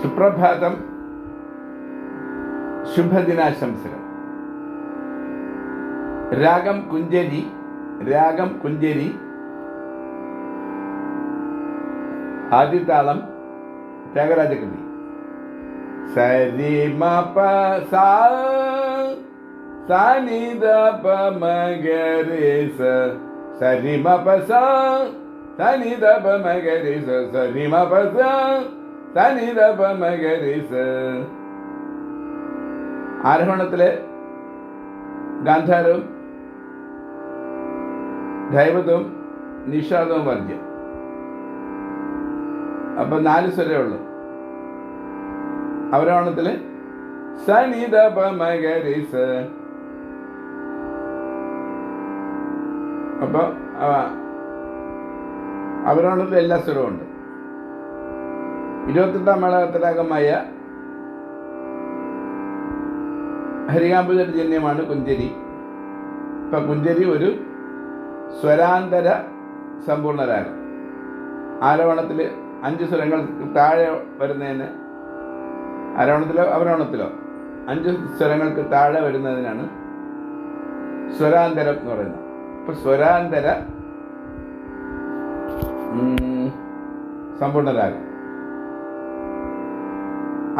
സുപ്രഭാതം ശുഭദിനാശംസകൾ രാഗം കുഞ്ചരി രാഗം കുഞ്ചരി ആദ്യത്താളം ത്യാഗരാജകവി സരി മപ സാ സാനി ദ പ മഗരേസ സരി മപ സാ സനി ദ പ മഗരേസ സരി മപ സാ തനി ആരോഹണത്തിലെ ഗാന്ധാരവും ധൈവതവും നിഷാദവും വർജ്യം അപ്പൊ നാല് സ്വരേ ഉള്ളു. അവരോണത്തിൽ സനി അപ്പൊ അവരോണത്തിൽ എല്ലാ സ്വരവും ഉണ്ട്. ഇരുപത്തെട്ടാം മേളകത്തരാഗമായ ഹരികാമ്പുജ ജന്യമാണ് കുഞ്ചേരി. ഇപ്പം കുഞ്ചേരി ഒരു സ്വരാന്തര സമ്പൂർണ രാഗം ആരോഹണത്തിൽ അഞ്ച് സ്വരങ്ങൾ താഴെ വരുന്നതിന് ആരോഹണത്തിലോ അവരോഹണത്തിലോ അഞ്ച് സ്വരങ്ങൾക്ക് താഴെ വരുന്നതിനാണ് സ്വരാന്തരം എന്ന് പറയുന്നത്. ഇപ്പൊ സ്വരാന്തര സമ്പൂർണ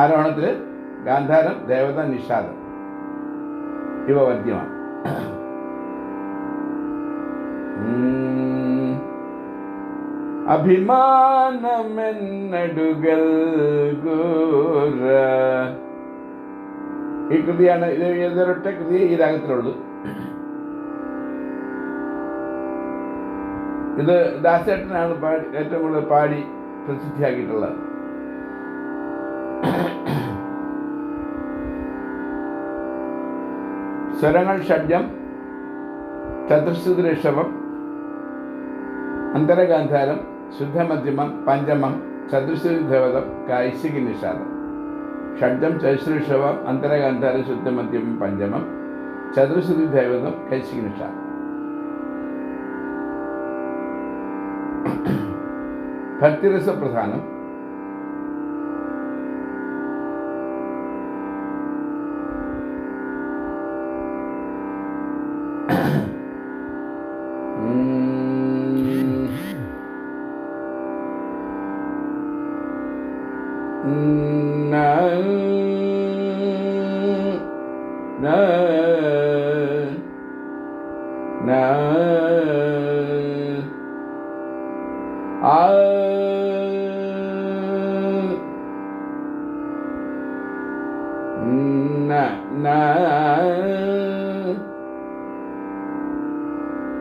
ആരോഹണത്തിൽ ഗാന്ധാരം ദേവത നിഷാദം ഇവ വദ്യമാണ്. അഭിമാനമെന്നടുകൾ ഈ കൃതിയാണ് ഇത് ഏതൊരൊറ്റ കൃതി ഈ രാഗത്തിലുള്ളൂ. ഇത് ദാസേട്ടനാണ് പാടി ഏറ്റവും കൂടുതൽ പാടി പ്രസിദ്ധിയാക്കിയിട്ടുള്ളത്. സ്വരങ്ങൾ ഷഡ്ജം ചതുർശ്രുതി ഋഷഭം അന്തരഗാന്ധാരം ശുദ്ധമധ്യമം പഞ്ചമം ചതുശ്രുതി ദേവതം കൈശികി നിഷാദം. ഷഡ്ജം ചതുശ്രുഷഭം അന്തരഗാന്ധാരം ശുദ്ധമധ്യമം പഞ്ചമം ചതുശ്രുതി കൈശികി നിഷാദം. ഭക്തിരസ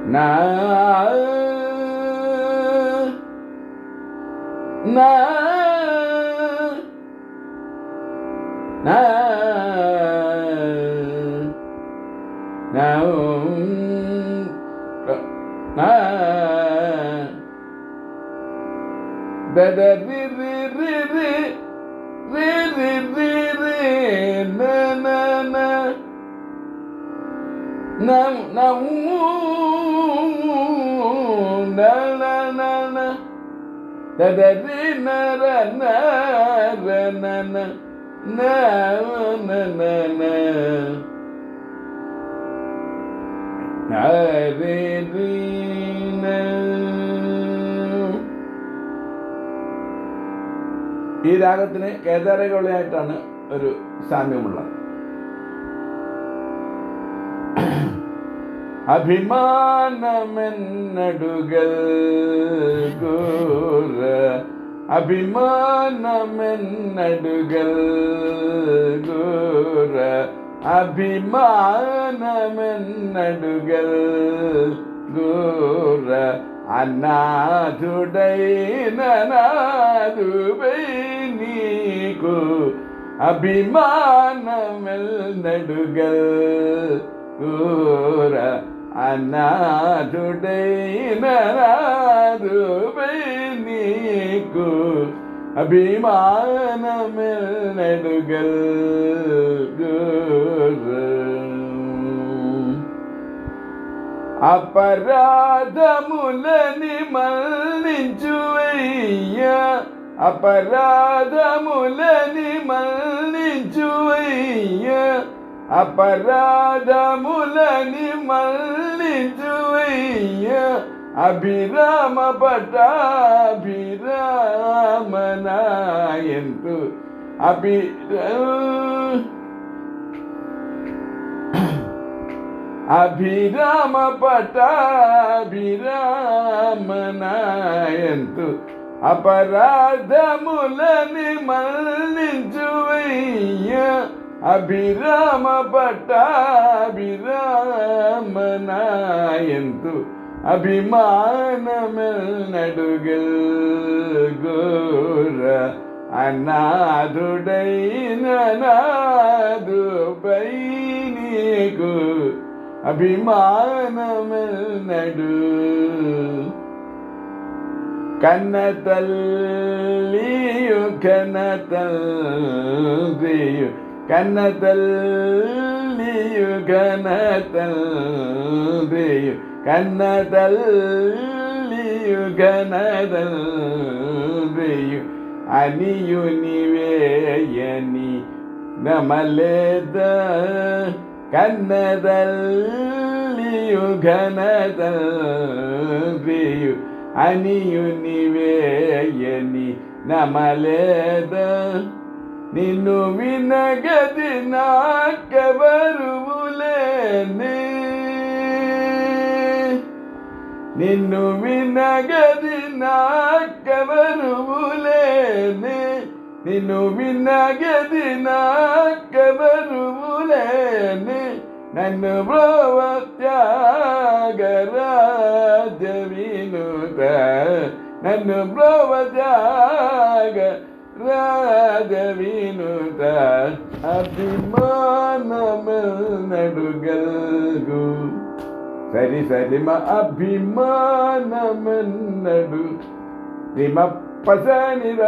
Na na na na na na na عابدين ഈ രാഗത്തിന് കേദാരകളിയായിട്ടാണ് ഒരു സാമ്യമുള്ളത്. അഭിമാനമെന്നടുകൾ കൂറ അഭിമാനമെന്നടുകൾ കൂറ അഭിമാനമെന്നടുകൾ ദൂര അനാഥുടൈനാഥുബൈ നീക്കു അഭിമാനമെന്നടുകൾ കൂര അനാഥുടൈനാഥുബൈ നീക്കു അഭിമാനമെന്നടുകൾ കൂര అపరాధములని మన్నించువయ్యా. అపరాధములని మన్నించువయ్యా. అపరాధములని మన్నించువయ్యా. అభిరామ పటాభిరామనాయంతు. అభి na re ri na ഈ രാഗത്തിന് കേദാരഗൗളിയായിട്ടാണ് ഒരു സാമ്യമുള്ളത് അഭിമാനമെന്നടുകൾ ഗോര അഭിമാനമിൽ നടു. കന്നത്തല്ലിയു കനത്തല്ലിയു കന്നത്തല്ലിയു കനത്തല്ലിയു കന്നതല്ലിയു കനതല്ലിയു അനിയുനിവേയനി നമലേത ಕನ್ನದಲ್ಲಿಯು ಘನದಲ್ಲಿಯು ಅನಿಯು ನಿವೇಯನಿ ನಮಲೇದ ನಿನ್ನು ವಿನಗದಿ ನಾಕ ಬರುವುಲೇನೆ ನಿನ್ನು ವಿನಗದಿ ನಾಕ ಬರುವುಲೇನೆ మన్నించువయ్య అభిరామ పటాభిరామనాయంతు అభి అభిరామ పటాభిరామనాయంతు అపరాధములని మన్నించువయ్య అభిరామ సరి అభిమానమెల్నడుగల్ అభిమానమన్నడు. రిమ పసని నీకు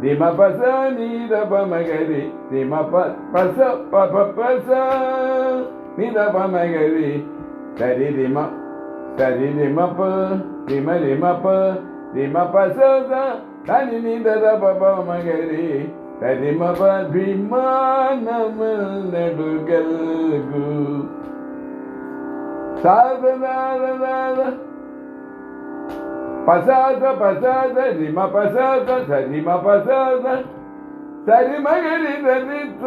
ni ma pa sa ni da pa ma ga ri ni ma pa pa sa pa pa pa sa ni da pa ma ga ri sa ri ma sa ri ni ma pa. Ni ma ni ma pa. Ni ma pa sa sa sa ni ni da da pa pa ma ga ri ma pa bi ma na ma na du ga gu. Sa da da da da Prasada Prasada రిమ Prasada సరిమ Prasada సరిమగరి దరిత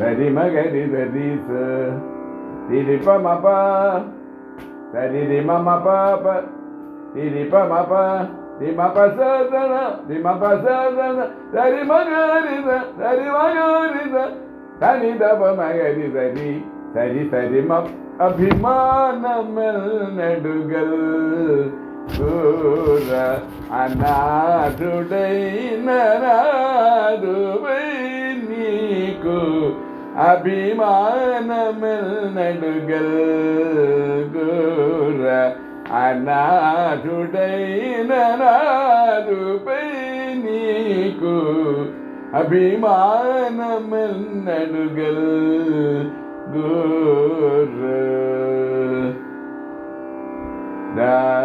సరిమగరి దరిత తిరిప మప సరి రిమ మప తిరిప మప రిమ పసాదన రిమ పసాదన సరిమగరిద సరిమగరిద సరి దప మగరి సరి సరి సరి మప అభిమానమెల్నడుగల్ దూర అనాథుడైన నాదువై నీకు అభిమానమెల్నడుగల్ దూర అనాథుడైన నాదుపై నీకు అభిమానమెల్నడుగల్ Good. Now,